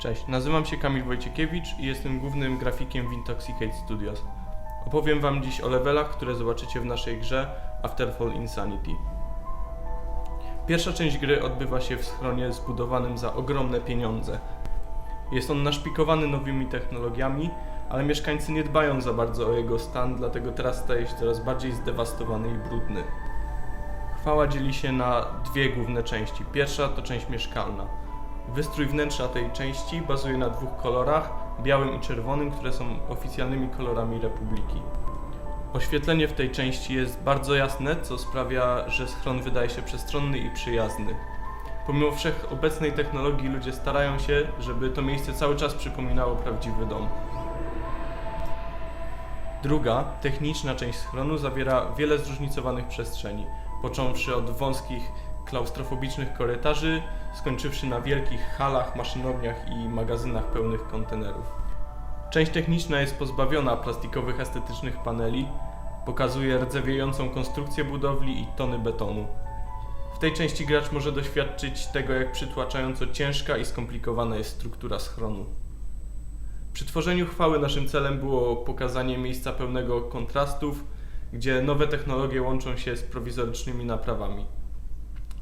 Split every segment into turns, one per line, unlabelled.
Cześć, nazywam się Kamil Wojciekiewicz i jestem głównym grafikiem w Intoxicate Studios. Opowiem Wam dziś o levelach, które zobaczycie w naszej grze Afterfall Insanity. Pierwsza część gry odbywa się w schronie zbudowanym za ogromne pieniądze. Jest on naszpikowany nowymi technologiami, ale mieszkańcy nie dbają za bardzo o jego stan, dlatego teraz staje się coraz bardziej zdewastowany i brudny. Chwała dzieli się na dwie główne części. Pierwsza to część mieszkalna. Wystrój wnętrza tej części bazuje na dwóch kolorach, białym i czerwonym, które są oficjalnymi kolorami Republiki. Oświetlenie w tej części jest bardzo jasne, co sprawia, że schron wydaje się przestronny i przyjazny. Pomimo wszechobecnej technologii ludzie starają się, żeby to miejsce cały czas przypominało prawdziwy dom. Druga, techniczna część schronu zawiera wiele zróżnicowanych przestrzeni, począwszy od wąskich, klaustrofobicznych korytarzy, skończywszy na wielkich halach, maszynowniach i magazynach pełnych kontenerów. Część techniczna jest pozbawiona plastikowych estetycznych paneli, pokazuje rdzewiejącą konstrukcję budowli i tony betonu. W tej części gracz może doświadczyć tego, jak przytłaczająco ciężka i skomplikowana jest struktura schronu. Przy tworzeniu chwały naszym celem było pokazanie miejsca pełnego kontrastów, gdzie nowe technologie łączą się z prowizorycznymi naprawami.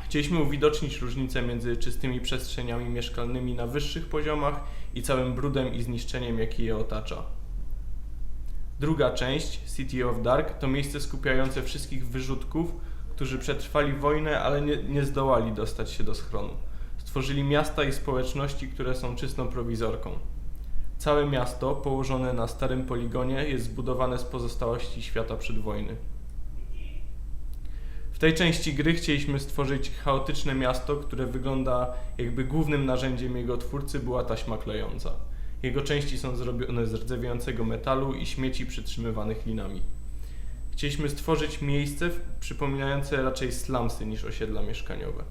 Chcieliśmy uwidocznić różnicę między czystymi przestrzeniami mieszkalnymi na wyższych poziomach i całym brudem i zniszczeniem, jaki je otacza. Druga część, City of Dark, to miejsce skupiające wszystkich wyrzutków, którzy przetrwali wojnę, ale nie, nie zdołali dostać się do schronu. Stworzyli miasta i społeczności, które są czystą prowizorką. Całe miasto, położone na starym poligonie, jest zbudowane z pozostałości świata przedwojny. W tej części gry chcieliśmy stworzyć chaotyczne miasto, które wygląda jakby głównym narzędziem jego twórcy była taśma klejąca. Jego części są zrobione z rdzewiającego metalu i śmieci przytrzymywanych linami. Chcieliśmy stworzyć miejsce przypominające raczej slumsy niż osiedla mieszkaniowe.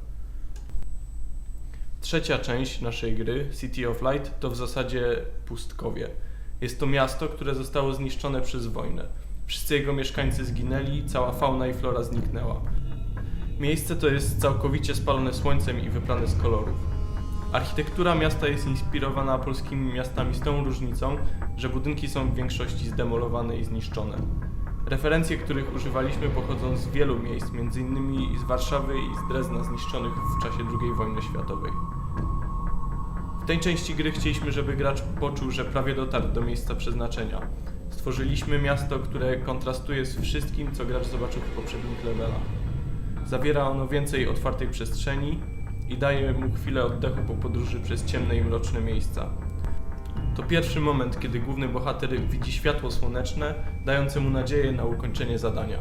Trzecia część naszej gry, City of Light, to w zasadzie pustkowie. Jest to miasto, które zostało zniszczone przez wojnę. Wszyscy jego mieszkańcy zginęli, cała fauna i flora zniknęła. Miejsce to jest całkowicie spalone słońcem i wyplane z kolorów. Architektura miasta jest inspirowana polskimi miastami z tą różnicą, że budynki są w większości zdemolowane i zniszczone. Referencje, których używaliśmy, pochodzą z wielu miejsc, m.in. z Warszawy i z Drezna zniszczonych w czasie II wojny światowej. W tej części gry chcieliśmy, żeby gracz poczuł, że prawie dotarł do miejsca przeznaczenia. Stworzyliśmy miasto, które kontrastuje z wszystkim, co gracz zobaczył w poprzednich levelach. Zawiera ono więcej otwartej przestrzeni i daje mu chwilę oddechu po podróży przez ciemne i mroczne miejsca. To pierwszy moment, kiedy główny bohater widzi światło słoneczne, dające mu nadzieję na ukończenie zadania.